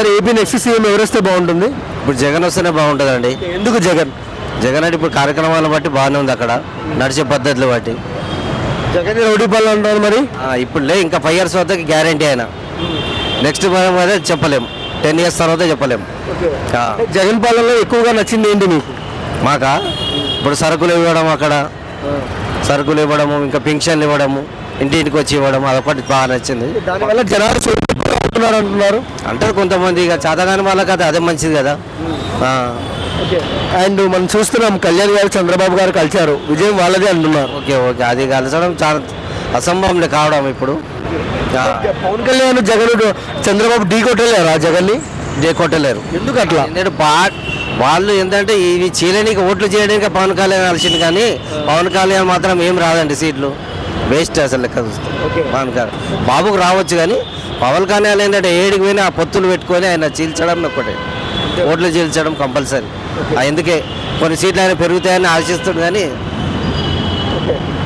Sir AP next CM ఎవరేస్తే బాగుంటుంది? ఇప్పుడు జగన్ వస్తేనే బాగుంటుందండి. ఎందుకు జగన్? జగన్ అంటే ఇప్పుడు కార్యక్రమాలను బట్టి బాగానే ఉంది అక్కడ నడిచే పద్ధతులు బట్టి. జగన్ రౌడీ పనులు అంటారు మరి? ఆ, ఇప్పుడు లే ఇంకా ఫైవ్ ఇయర్స్ వద్దకి గ్యారంటీ అయినా నెక్స్ట్ మనం అదే చెప్పలేము టెన్ ఇయర్స్ తర్వాత చెప్పలేము ఆ, జగన్ పాలనలో ఎక్కువగా నచ్చింది ఏంటి మీకు? మాకా? ఇప్పుడు సరుకులు ఇవ్వడం అక్కడ. సరుకులు ఇవ్వడము ఇంకా పింఛన్లు ఇవ్వడము ఇంటింటికి వచ్చి ఇవ్వడం అదొకటి బాగా నచ్చింది. దానివల్ల జనాలు చూస్తున్నారు అంటున్నారు. అంటారు కొంతమంది ఇక చేతగాని వాళ్ళకి అది అదే మంచిది కదా. ఆ, అండ్ మనం చూస్తున్నాం కళ్యాణ్ గారు చంద్రబాబు గారు కలిశారు. విజయం వాళ్ళదే అంటున్నారు. Okay okay. అది కలసడం చాలా అసంభవం కావడం ఇప్పుడు. ఆ, పవన్ కళ్యాణ్ జగన్ చంద్రబాబు ఢీ కొట్టలేరా జగన్ని? డే కొట్టలేరు. ఎందుకు అట్లా ఏంటంటే బా వాళ్ళు ఏంటంటే ఇవి చేయడానికి ఓట్లు చేయడానికి పవన్ కళ్యాణ్ కలిసింది కానీ పవన్ కళ్యాణ్ మాత్రం ఏం రాదండి సీట్లు. వేస్ట్ అసలు లెక్క చూస్తే. ఓకే. పవన్ కళ్యాణ్ బాబుకు రావచ్చు కానీ పవన్ కళ్యాణ్ ఏంటంటే ఏడికి పోయినా ఆ పొత్తులు పెట్టుకొని ఆయన చీల్చడం ఒక్కటే ఓట్లు చీల్చడం కంపల్సరీ. అందుకే కొన్ని సీట్లు ఆయన పెరుగుతాయని ఆశిస్తుంది కానీ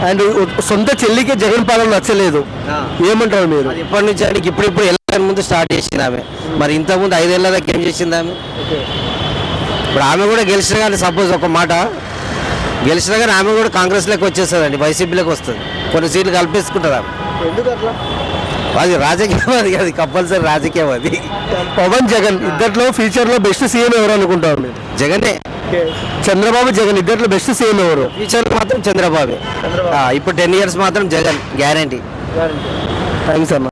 అండ్ సొంత చెల్లికి జగన్ పాలన నచ్చలేదు. ఏమంటారు మీరు? ఇప్పటి నుంచి అంటే ఇప్పుడు ఇప్పుడు ఎలక్షన్ ముందు స్టార్ట్ చేసింది ఆమె. మరి ఇంతకుముందు ఐదేళ్ళ దాకా ఏం చేసింది ఆమె? ఇప్పుడు ఆమె కూడా గెలిచిన కానీ సపోజ్ ఒక మాట. గెలిచినా కానీ ఆమె కూడా కాంగ్రెస్లోకి వచ్చేస్తుందండి వైసీపీలోకి వస్తుంది. కొన్ని సీట్లు కల్పేసుకుంటుంది ఆమె. ఎందుకు అట్లా? అది రాజకీయం అది అది కంపల్సరీ రాజకీయం అది. పవన్ జగన్ ఇద్దట్లో ఫ్యూచర్లో బెస్ట్ సీఎం ఎవరు అనుకుంటారు మీరు? జగనే. చంద్రబాబు జగన్ ఇద్దట్లో బెస్ట్ సీఎం ఎవరు? ఫ్యూచర్లో మాత్రం చంద్రబాబు. ఇప్పుడు టెన్ ఇయర్స్ మాత్రం జగన్ గ్యారంటీ థ్యాంక్స్ అన్న.